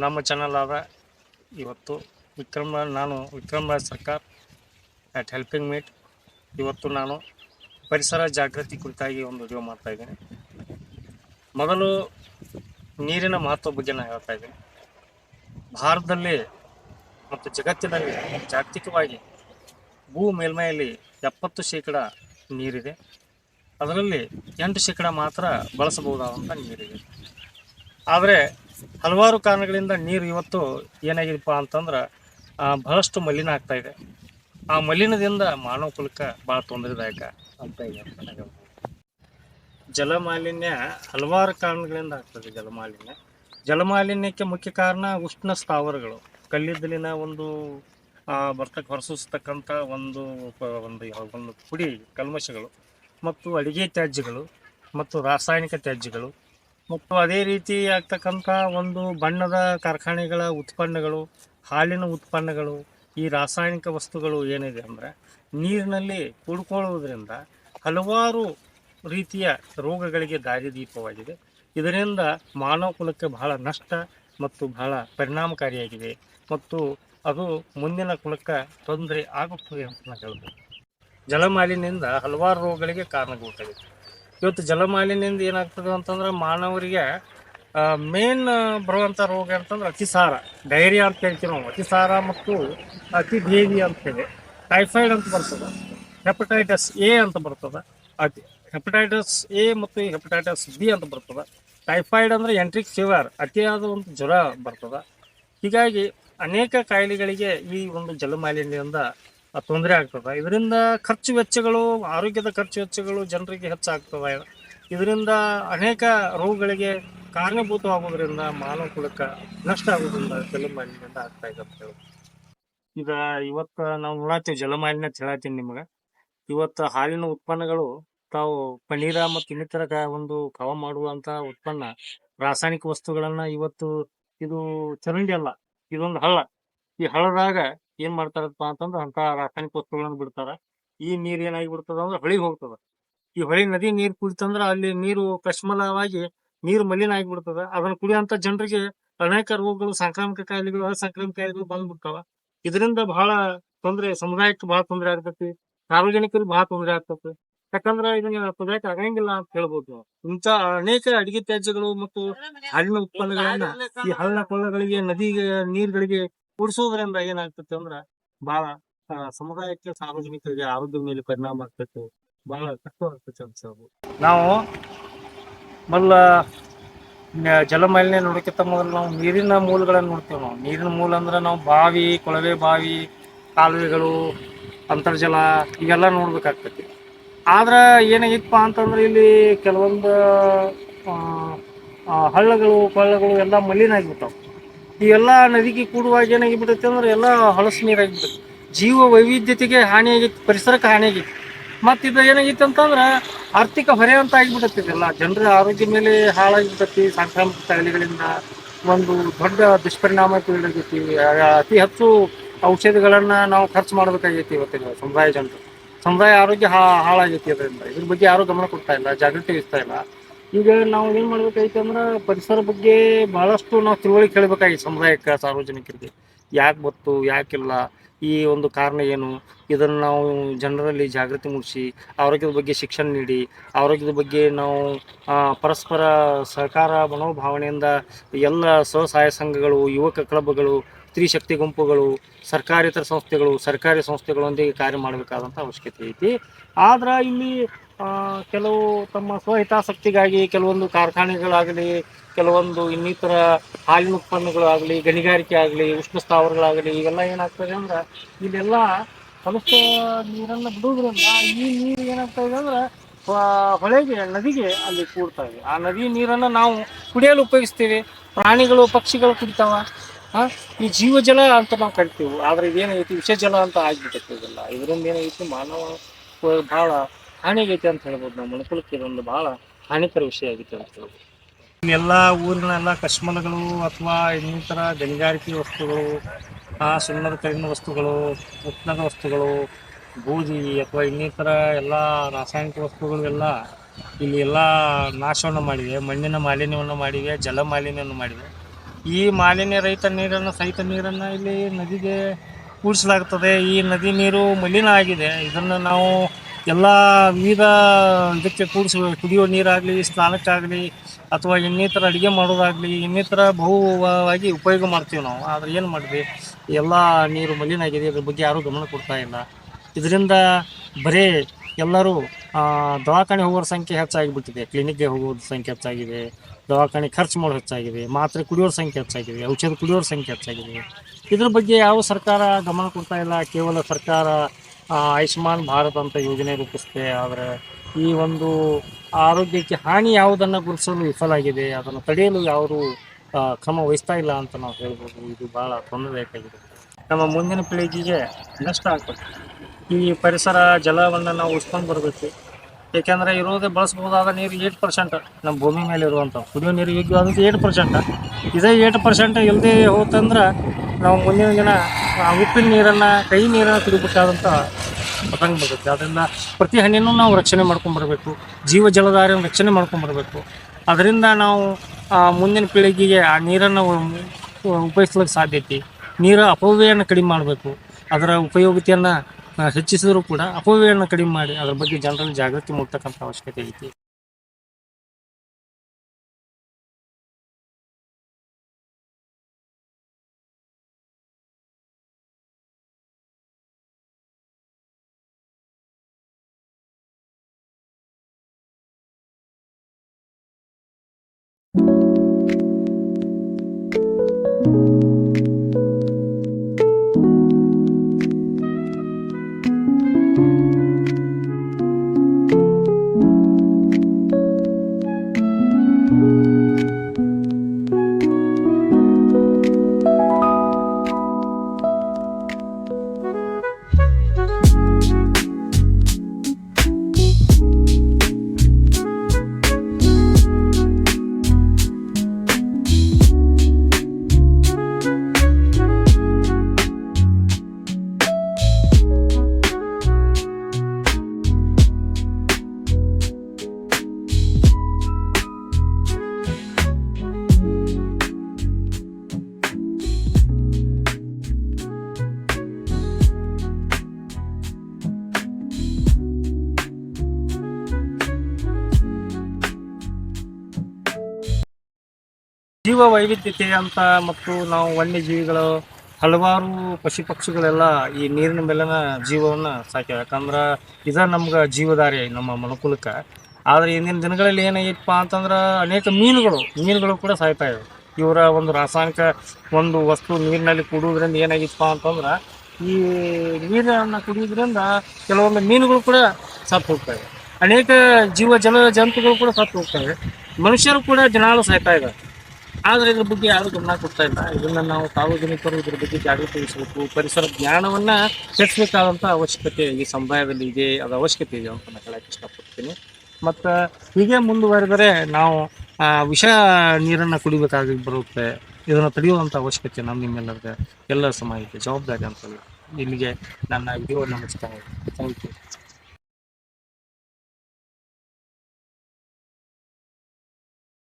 ನಮ್ಮ ಚಾನಲ್ ಆದ ಇವತ್ತು ವಿಕ್ರಮ, ನಾನು ವಿಕ್ರಮ ಸರ್ಕಾರ್ ಅಟ್ ಹೆಲ್ಪಿಂಗ್ ಮೀಟ್ ಇವತ್ತು ನಾನು ಪರಿಸರ ಜಾಗೃತಿ ಕುರಿತಾಗಿ ಒಂದು ವಿಡಿಯೋ ಮಾಡ್ತಾ ಇದ್ದೀನಿ. ಮೊದಲು ನೀರಿನ ಮಹತ್ವ ಬಗ್ಗೆ ನಾನು ಹೇಳ್ತಾ ಇದ್ದೀನಿ. ಭಾರತದಲ್ಲಿ ಮತ್ತು ಜಗತ್ತಿನಲ್ಲಿ ಜಾಗತಿಕವಾಗಿ ಭೂ ಮೇಲ್ಮೈಯಲ್ಲಿ ಎಪ್ಪತ್ತು ಶೇಕಡ ನೀರಿದೆ. ಅದರಲ್ಲಿ ಎಂಟು ಶೇಕಡ ಮಾತ್ರ ಬಳಸಬಹುದಾದಂಥ ನೀರಿದೆ. ಆದರೆ ಹಲವಾರು ಕಾರಣಗಳಿಂದ ನೀರು ಇವತ್ತು ಏನಾಗಿದೆಪ್ಪ ಅಂತಂದ್ರೆ ಬಹಳಷ್ಟು ಮಲಿನ ಆಗ್ತಾ ಇದೆ. ಆ ಮಲಿನದಿಂದ ಮಾನವ ಕುಲಕ್ಕೆ ಭಾಳ ತೊಂದರೆದಾಯಕ ಅಂತ. ಜಲಮಾಲಿನ್ಯ ಹಲವಾರು ಕಾರಣಗಳಿಂದ ಆಗ್ತದೆ ಜಲಮಾಲಿನ್ಯ. ಜಲಮಾಲಿನ್ಯಕ್ಕೆ ಮುಖ್ಯ ಕಾರಣ ಉಷ್ಣ ಸ್ಥಾವರಗಳು. ಕಲ್ಲಿದ್ದಲಿನ ಒಂದು ಬರ್ತಕ್ಕೆ ಹೊರಸೂಸ್ತಕ್ಕಂಥ ಒಂದು ಒಂದು ಒಂದು ಪುಡಿ, ಕಲ್ಮಶಗಳು, ಮತ್ತು ಅಡಿಗೆ ತ್ಯಾಜ್ಯಗಳು, ಮತ್ತು ರಾಸಾಯನಿಕ ತ್ಯಾಜ್ಯಗಳು ಮತ್ತು ಅದೇ ರೀತಿ ಆಗ್ತಕ್ಕಂಥ ಒಂದು ಬಣ್ಣದ ಕಾರ್ಖಾನೆಗಳ ಉತ್ಪನ್ನಗಳು, ಹಾಲಿನ ಉತ್ಪನ್ನಗಳು, ಈ ರಾಸಾಯನಿಕ ವಸ್ತುಗಳು ಏನಿದೆ ಅಂದರೆ ನೀರಿನಲ್ಲಿ ಕೂಡ್ಕೊಳ್ಳುವುದರಿಂದ ಹಲವಾರು ರೀತಿಯ ರೋಗಗಳಿಗೆ ದಾರಿದೀಪವಾಗಿದೆ. ಇದರಿಂದ ಮಾನವ ಕುಲಕ್ಕೆ ಬಹಳ ನಷ್ಟ ಮತ್ತು ಬಹಳ ಪರಿಣಾಮಕಾರಿಯಾಗಿದೆ. ಮತ್ತು ಅದು ಮುಂದಿನ ಕುಲಕ್ಕೆ ತೊಂದರೆ ಆಗುತ್ತದೆ ಅಂತ ನಾನು ಹೇಳ್ಬೋದು. ಜಲಮಾಲಿನ್ಯದಿಂದ ಹಲವಾರು ರೋಗಗಳಿಗೆ ಕಾರಣಗೊಳ್ತಾಗಿದೆ ಇವತ್ತು ಜಲಮಾಲಿನ್ಯದಿಂದ ಏನಾಗ್ತದೆ ಅಂತಂದ್ರೆ ಮಾನವರಿಗೆ ಮೇನ್ ಬರುವಂಥ ರೋಗ ಅಂತಂದ್ರೆ ಅತಿಸಾರ ಡೈರಿಯಾ ಅಂತ ಹೇಳ್ತೀವಿ ನಾವು. ಅತಿಸಾರ ಮತ್ತು ಅತಿ ಭೇದಿ ಅಂತ ಹೇಳಿ. ಟೈಫಾಯ್ಡ್ ಅಂತ ಬರ್ತದೆ. ಹೆಪಟೈಟಿಸ್ ಎ ಅಂತ ಬರ್ತದೆ. ಅತಿ ಹೆಪಟೈಟಿಸ್ ಎ ಮತ್ತು ಹೆಪಟೈಟಿಸ್ ಬಿ ಅಂತ ಬರ್ತದೆ. ಟೈಫಾಯ್ಡ್ ಅಂದರೆ ಎಂಟ್ರಿಕ್ ಫೀವರ್ ಅತಿಯಾದ ಒಂದು ಜ್ವರ ಬರ್ತದೆ. ಹೀಗಾಗಿ ಅನೇಕ ಕಾಯಿಲೆಗಳಿಗೆ ಈ ಒಂದು ಜಲಮಾಲಿನ್ಯದಿಂದ ತೊಂದರೆ ಆಗ್ತದೆ. ಇದರಿಂದ ಖರ್ಚು ವೆಚ್ಚಗಳು, ಆರೋಗ್ಯದ ಖರ್ಚು ವೆಚ್ಚಗಳು ಜನರಿಗೆ ಹೆಚ್ಚಾಗ್ತದೆ. ಇದರಿಂದ ಅನೇಕ ರೋಗಗಳಿಗೆ ಕಾರಣಭೂತವಾಗೋದ್ರಿಂದ ಮಾನವ ಕುಲಕ್ಕೆ ನಷ್ಟ ಆಗೋದ್ರಿಂದ ಜಲಮಾಲಿನ್ಯದಿಂದ ಆಗ್ತಾ ಇದೆ ಅಂತ ಹೇಳಿ ಈಗ ಇವತ್ತು ನಾವು ನೋಡತ್ತೀವಿ, ಜಲಮಾಲಿನ್ಯ ಅಂತ ಹೇಳತ್ತೀನಿ ನಿಮಗೆ. ಇವತ್ತು ಹಾಲಿನ ಉತ್ಪನ್ನಗಳು ತಾವು ಪನ್ನೀರ ಮತ್ತು ಇನ್ನಿತರ ಒಂದು ಕವ ಮಾಡುವಂತ ಉತ್ಪನ್ನ, ರಾಸಾಯನಿಕ ವಸ್ತುಗಳನ್ನ ಇವತ್ತು ಇದು ಚರಂಡಿ ಅಲ್ಲ, ಇದೊಂದು ಹಳ್ಳ. ಈ ಹಳ್ಳದಾಗ ಏನ್ ಮಾಡ್ತಾರಪ್ಪ ಅಂತಂದ್ರ ಅಂತ ರಾಸಾಯನಿಕ ವಸ್ತುಗಳನ್ನ ಬಿಡ್ತಾರ. ಈ ನೀರ್ ಏನಾಗಿ ಬಿಡ್ತದ ಅಂದ್ರೆ ಹೊಳಿ ಹೋಗ್ತದ. ಈ ಹೊಳಿ ನದಿ ನೀರ್ ಕುಡಿತಂದ್ರ ಅಲ್ಲಿ ನೀರು ಕಶ್ಮಲವಾಗಿ ನೀರು ಮಲಿನ ಆಗಿಬಿಡ್ತದ. ಅದನ್ನ ಕುಡಿಯಂತ ಜನರಿಗೆ ಅನೇಕ ರೋಗಗಳು, ಸಾಂಕ್ರಾಮಿಕ ಕಾಯಿಲೆಗಳು, ಅಸಾಂಕ್ರಾಮಿಕ ಕಾಯಿಲೆಗಳು ಬಂದ್ಬಿಡ್ತಾವ. ಇದರಿಂದ ಬಹಳ ತೊಂದರೆ, ಸಮುದಾಯಕ್ಕೆ ಬಹಳ ತೊಂದರೆ ಆಗ್ತೈತಿ. ಸಾರ್ವಜನಿಕರಿಗೆ ಬಹಳ ತೊಂದರೆ ಆಗ್ತೈತಿ. ಯಾಕಂದ್ರ ಇದನ್ನ ತೊಂದರೆಕ್ ಆಗಂಗಿಲ್ಲ ಅಂತ ಹೇಳ್ಬೋದು ಇಂಥ ಅನೇಕ ಅಡಿಗೆ ತ್ಯಾಜ್ಯಗಳು ಮತ್ತು ಹಾಲಿನ ಉತ್ಪನ್ನಗಳನ್ನ ಈ ಹಳ್ಳ ಕೊಳ್ಳಗಳಿಗೆ, ನದಿಗೆ, ನೀರ್ಗಳಿಗೆ ಕುಡಿಸೋದ್ರಿಂದ ಏನಾಗ್ತೈತಿ ಅಂದ್ರ ಬಹಳ ಸಮುದಾಯಕ್ಕೆ ಸಾರ್ವಜನಿಕರಿಗೆ ಆರೋಗ್ಯದ ಮೇಲೆ ಪರಿಣಾಮ ಆಗ್ತೈತಿ. ಬಹಳ ಕಷ್ಟವಾಗ್ತೈತಿ ಅಂತ ನಾವು ಮೊದಲ ಜಲಮಾಲಿನ್ಯ ನೋಡಕ್ಕಿಂತ ಮೊದಲು ನಾವು ನೀರಿನ ಮೂಲಗಳನ್ನು ನೋಡ್ತೇವೆ ನಾವು. ನೀರಿನ ಮೂಲ ಅಂದ್ರೆ ನಾವು ಬಾವಿ, ಕೊಳವೆ ಬಾವಿ, ಕಾಲುವೆಗಳು, ಅಂತರ್ಜಲ ಇವೆಲ್ಲ ನೋಡ್ಬೇಕಾಗ್ತೈತಿ. ಆದ್ರೆ ಏನಾಗಿತ್ತಪ್ಪ ಅಂತಂದ್ರೆ ಇಲ್ಲಿ ಕೆಲವೊಂದು ಹಳ್ಳಗಳು, ಕೊಳ್ಳಗಳು ಎಲ್ಲ ಮಲಿನ ಆಗಿಬಿಟ್ಟಾವ. ಇವೆಲ್ಲ ನದಿಗೆ ಕೂಡುವಾಗ ಏನಾಗಿಬಿಡುತ್ತೆ ಅಂದ್ರೆ ಎಲ್ಲ ಹಳಸು ನೀರಾಗಿಬಿಟ್ಟೈತಿ ಜೀವ ವೈವಿಧ್ಯತೆಗೆ ಹಾನಿಯಾಗಿತ್ತು, ಪರಿಸರಕ್ಕೆ ಹಾನಿ ಆಗೈತಿ ಮತ್ತು ಇದು ಏನಾಗಿತ್ತು ಅಂತಂದ್ರೆ ಆರ್ಥಿಕ ಹೊರೆ ಅಂತ ಆಗಿಬಿಡುತ್ತೆ ಇದೆಲ್ಲ. ಜನರ ಆರೋಗ್ಯ ಮೇಲೆ ಹಾಳಾಗಿಬಿಟ್ಟತಿ ಸಾಂಕ್ರಾಮಿಕ ಕಾಯಿಲೆಗಳಿಂದ ಒಂದು ದೊಡ್ಡ ದುಷ್ಪರಿಣಾಮ ಬೀಳಾಗೈತಿ ಅತಿ ಹೆಚ್ಚು ಔಷಧಿಗಳನ್ನು ನಾವು ಖರ್ಚು ಮಾಡಬೇಕಾಗೈತಿ ಇವತ್ತಿನ ಸಮುದಾಯ ಜನರು. ಸಮುದಾಯ ಆರೋಗ್ಯ ಹಾ, ಹಾಳಾಗೈತಿ ಅದರಿಂದ ಇದ್ರ ಬಗ್ಗೆ ಯಾರು ಗಮನ ಕೊಡ್ತಾ ಇಲ್ಲ, ಜಾಗೃತಿ ವಹಿಸ್ತಾ ಇಲ್ಲ. ಈಗ ನಾವು ಏನು ಮಾಡ್ಬೇಕಾಗಿತ್ತು ಅಂದ್ರೆ ಪರಿಸರ ಬಗ್ಗೆ ಬಹಳಷ್ಟು ನಾವು ತಿಳುವಳಿಕೆ ಹೇಳಬೇಕಾಗಿತ್ತು ಸಮುದಾಯಕ್ಕೆ, ಸಾರ್ವಜನಿಕರಿಗೆ. ಯಾಕೆ ಬತ್ತು ಯಾಕಿಲ್ಲ, ಈ ಒಂದು ಕಾರಣ ಏನು? ಇದನ್ನು ನಾವು ಜನರಲ್ಲಿ ಜಾಗೃತಿ ಮೂಡಿಸಿ, ಆರೋಗ್ಯದ ಬಗ್ಗೆ ಶಿಕ್ಷಣ ನೀಡಿ, ಆರೋಗ್ಯದ ಬಗ್ಗೆ ನಾವು ಪರಸ್ಪರ ಸಹಕಾರ, ಮನೋಭಾವನೆಯಿಂದ ಎಲ್ಲ ಸ್ವಸಹಾಯ ಸಂಘಗಳು, ಯುವಕ ಕ್ಲಬ್ಗಳು ಸ್ತ್ರೀ ಶಕ್ತಿ ಗುಂಪುಗಳು ಸರ್ಕಾರೇತರ ಸಂಸ್ಥೆಗಳು, ಸರ್ಕಾರಿ ಸಂಸ್ಥೆಗಳೊಂದಿಗೆ ಕಾರ್ಯ ಮಾಡಬೇಕಾದಂಥ ಅವಶ್ಯಕತೆ ಐತಿ. ಆದ್ರೆ ಇಲ್ಲಿ ಕೆಲವು ತಮ್ಮ ಸ್ವಹಿತಾಸಕ್ತಿಗಾಗಿ ಕೆಲವೊಂದು ಕಾರ್ಖಾನೆಗಳಾಗಲಿ, ಕೆಲವೊಂದು ಇನ್ನಿತರ ಹಾಲಿನ ಉತ್ಪನ್ನಗಳಾಗಲಿ, ಗಣಿಗಾರಿಕೆ ಆಗಲಿ, ಉಷ್ಣ ಸ್ಥಾವರಗಳಾಗಲಿ, ಇವೆಲ್ಲ ಏನಾಗ್ತದೆ ಅಂದ್ರೆ ಇಲ್ಲೆಲ್ಲ ಕಲುಷಿತ ನೀರನ್ನು ಬಿಡುವುದರಿಂದ ಈ ನೀರು ಏನಾಗ್ತಾ ಇದೆ ಅಂದ್ರೆ ಹೊಳೆಗೆ, ನದಿಗೆ ಅಲ್ಲಿ ಕೂಡ್ತಾ ಇದೆ ಆ ನದಿ ನೀರನ್ನು ನಾವು ಕುಡಿಯಲು ಉಪಯೋಗಿಸ್ತೀವಿ. ಪ್ರಾಣಿಗಳು, ಪಕ್ಷಿಗಳು ಕುಡಿತಾವ. ಈ ಜೀವಜಲ ಅಂತ ನಾವು ಕರಿತೀವಿ. ಆದ್ರೆ ಇದೇನೈತಿ ವಿಷಜಲ ಅಂತ ಆಗ್ಬಿಟ್ಟೈತಿ ಇದೆಲ್ಲ. ಇದರಿಂದ ಏನೈತಿ? ಮಾನವ ಭಾಳ ಹಾನಿಗೈತಿ ಅಂತ ಹೇಳ್ಬೋದು. ನಮ್ಮ ಮನುಕುಲಕ್ಕೆ ಇದೊಂದು ಬಹಳ ಹಾನಿಕರ ವಿಷಯ ಆಗೈತೆ ಅಂತ ಹೇಳ್ಬೋದು. ಎಲ್ಲ ಊರಿನೆಲ್ಲ ಕಶ್ಮಲಗಳು ಅಥವಾ ಇನ್ನಿತರ ಗಣಿಗಾರಿಕೆ ವಸ್ತುಗಳು, ಆ ಸುಣ್ಣದ ಕಲ್ಲಿನ ವಸ್ತುಗಳು, ಉತ್ನದ ವಸ್ತುಗಳು, ಬೂದಿ ಅಥವಾ ಇನ್ನಿತರ ಎಲ್ಲ ರಾಸಾಯನಿಕ ವಸ್ತುಗಳು ಎಲ್ಲ ಇಲ್ಲಿ ಎಲ್ಲ ನಾಶವನ್ನು ಮಾಡಿವೆ. ಮಣ್ಣಿನ ಮಾಲಿನ್ಯವನ್ನು ಮಾಡಿವೆ ಜಲ ಮಾಲಿನ್ಯವನ್ನು ಮಾಡಿವೆ. ಈ ಮಾಲಿನ್ಯ ರಹಿತ ನೀರನ್ನು ಸಹಿತ ನೀರನ್ನು ಇಲ್ಲಿ ನದಿಗೆ ಕೂಡಿಸಲಾಗುತ್ತದೆ ಈ ನದಿ ನೀರು ಮಲಿನ ಆಗಿದೆ. ಇದನ್ನು ನಾವು ಎಲ್ಲ ವಿವಿಧ ಇದಕ್ಕೆ ಕೂಡಿಸ ಕುಡಿಯೋ ನೀರಾಗಲಿ, ಸ್ನಾನಕ್ಕಾಗಲಿ ಅಥವಾ ಇನ್ನಿತರ ಅಡುಗೆ ಮಾಡೋದಾಗಲಿ ಇನ್ನಿತರ ಬಹುವಾಗಿ ಉಪಯೋಗ ಮಾಡ್ತೀವಿ ನಾವು. ಆದರೆ ಏನು ಮಾಡಿದ್ವಿ? ಎಲ್ಲ ನೀರು ಮಲಿನ ಆಗಿದೆ. ಇದ್ರ ಬಗ್ಗೆ ಯಾರೂ ಗಮನ ಕೊಡ್ತಾ ಇಲ್ಲ. ಇದರಿಂದ ಬರೀ ಎಲ್ಲರೂ ದವಾಖಾನೆ ಹೋಗೋರ ಸಂಖ್ಯೆ ಹೆಚ್ಚಾಗಿಬಿಟ್ಟಿದೆ. ಕ್ಲಿನಿಕ್ಗೆ ಹೋಗೋರ ಸಂಖ್ಯೆ ಹೆಚ್ಚಾಗಿದೆ. ದವಾಖಾನೆ ಖರ್ಚು ಮಾಡೋ ಹೆಚ್ಚಾಗಿದೆ. ಮಾತ್ರೆ ಕುಡಿಯೋರ ಸಂಖ್ಯೆ ಹೆಚ್ಚಾಗಿದೆ. ಔಷಧ ಕುಡಿಯೋರ ಸಂಖ್ಯೆ ಹೆಚ್ಚಾಗಿದೆ. ಇದ್ರ ಬಗ್ಗೆ ಯಾವ ಸರ್ಕಾರ ಗಮನ ಕೊಡ್ತಾ ಇಲ್ಲ? ಕೇವಲ ಸರ್ಕಾರ ಆಯುಷ್ಮಾನ್ ಭಾರತ್ ಅಂತ ಯೋಜನೆ ರೂಪಿಸಿದೆ. ಆದರೆ ಈ ಒಂದು ಆರೋಗ್ಯಕ್ಕೆ ಹಾನಿ ಯಾವುದನ್ನು ಗುರುತಿಸಲು ವಿಫಲಾಗಿದೆ ಅದನ್ನು ತಡೆಯಲು ಯಾರು ಕ್ರಮ ವಹಿಸ್ತಾ ಇಲ್ಲ ಅಂತ ನಾವು ಹೇಳ್ಬೋದು. ಇದು ಭಾಳ ತೊಂದರೆಯಾಗಿದೆ ನಮ್ಮ ಮುಂದಿನ ಪೀಳಿಗೆಗೆ ನಷ್ಟ ಆಗ್ತದೆ ಈ ಪರಿಸರ ಜಲವನ್ನು ನಾವು ಉಳಿಸ್ಕೊಂಡು ಬರಬೇಕು. ಏಕೆಂದರೆ ಇರೋದೇ ಬಳಸ್ಬೋದಾದ ನೀರು ಏಟ್ ಪರ್ಸೆಂಟ್. ನಮ್ಮ ಭೂಮಿ ಮೇಲೆ ಇರುವಂಥ ಕುಡಿಯೋ ನೀರು ಯೋಗ್ಯವಾದದ್ದು ಏಟ್ ಪರ್ಸೆಂಟ್. ಇದೇ ಏಟ್ ಪರ್ಸೆಂಟ್ ಇಲ್ಲದೆ ಹೋತಂದ್ರೆ ನಾವು ಮುಂದಿನ ದಿನ ಉಪ್ಪಿನ ನೀರನ್ನು, ಕೈ ನೀರನ್ನು ಕುಡಿಬೇಕಾದಂಥ ಪತಂಗ ಬರುತ್ತೆ. ಅದರಿಂದ ಪ್ರತಿ ಹಣ್ಣಿನೂ ನಾವು ರಕ್ಷಣೆ ಮಾಡ್ಕೊಂಬರ್ಬೇಕು ಜೀವ ಜಲಧಾರಿಯನ್ನು ರಕ್ಷಣೆ ಮಾಡ್ಕೊಂಬರ್ಬೇಕು ಅದರಿಂದ ನಾವು ಮುಂದಿನ ಪೀಳಿಗೆಗೆ ಆ ನೀರನ್ನು ಉಪಯೋಗಿಸ್ಲಿಕ್ಕೆ ಸಾಧ್ಯತೆ. ನೀರ ಅಪವ್ಯಯನ್ನು ಕಡಿಮೆ ಮಾಡಬೇಕು. ಅದರ ಉಪಯೋಗಿತೆಯನ್ನು ಹೆಚ್ಚಿಸಿದರೂ ಕೂಡ ಅಪವ್ಯಯನ ಕಡಿಮೆ ಮಾಡಿ ಅದ್ರ ಬಗ್ಗೆ ಜನರಲ್ಲಿ ಜಾಗೃತಿ ಮೂಡ್ತಕ್ಕಂಥ ಅವಶ್ಯಕತೆ ಐತಿ. ಜೀವ ವೈವಿಧ್ಯತೆ ಅಂತ ಮತ್ತು ನಾವು ವನ್ಯಜೀವಿಗಳು ಹಲವಾರು ಪಶು ಪಕ್ಷಿಗಳೆಲ್ಲ ಈ ನೀರಿನ ಮೇಲಿನ ಜೀವವನ್ನು ಸಾಕ್ಯಾವ. ಯಾಕಂದ್ರೆ ಇದ ನಮ್ಗೆ ಜೀವದಾರಿ ನಮ್ಮ ಮನುಕುಲಕ್ಕೆ. ಆದರೆ ಇಂದಿನ ದಿನಗಳಲ್ಲಿ ಏನಾಗಿತ್ತಪ್ಪ ಅಂತಂದ್ರೆ ಅನೇಕ ಮೀನುಗಳು ಮೀನುಗಳು ಕೂಡ ಸಾಯ್ತಾ ಇವೆ ಇವರ ಒಂದು ರಾಸಾಯನಿಕ ಒಂದು ವಸ್ತು ನೀರಿನಲ್ಲಿ ಕುಡಿಯೋದ್ರಿಂದ ಏನಾಗಿತ್ತಪ್ಪ ಅಂತಂದ್ರೆ ಈ ನೀರನ್ನು ಕುಡಿಯೋದ್ರಿಂದ ಕೆಲವೊಂದು ಮೀನುಗಳು ಕೂಡ ಸತ್ತು ಹೋಗ್ತವೆ ಅನೇಕ ಜೀವ ಜಲ ಜಂತುಗಳು ಕೂಡ ಸತ್ತು ಹೋಗ್ತವೆ ಮನುಷ್ಯರು ಕೂಡ ದಿನಾಲು ಸಾಯ್ತಾ ಇದ್ದಾರೆ ಆದರೆ ಇದ್ರ ಬಗ್ಗೆ ಯಾರು ಗಮನ ಕೊಡ್ತಾ ಇಲ್ಲ. ಇದನ್ನ ನಾವು ಸಾರ್ವಜನಿಕರು ಇದ್ರ ಬಗ್ಗೆ ಜಾಗೃತಿ ವಹಿಸಬೇಕು, ಪರಿಸರ ಜ್ಞಾನವನ್ನ ಹೆಚ್ಚಬೇಕಾದಂಥ ಅವಶ್ಯಕತೆ ಈ ಸಮುದಾಯದಲ್ಲಿ ಇದೆ, ಅದು ಅವಶ್ಯಕತೆ ಇದೆ ಅಂತ ನಾನು ಇಷ್ಟಪಡ್ತೀನಿ. ಮತ್ತು ಹೀಗೆ ಮುಂದುವರೆದರೆ ನಾವು ವಿಷ ನೀರನ್ನು ಕುಡಿಬೇಕಾಗಿ ಬರುತ್ತೆ. ಇದನ್ನು ತಡೆಯುವಂಥ ಅವಶ್ಯಕತೆ ನಮ್ಮ ನಿಮ್ಮೆಲ್ಲರಿಗೆ ಎಲ್ಲ ಸಮಾಜಕ್ಕೆ ಜವಾಬ್ದಾರಿ ಅಂತಲ್ಲ. ಇಲ್ಲಿಗೆ ನನ್ನ ವಿಡಿಯೋ ನಮಸ್ಕಾರ. Thank you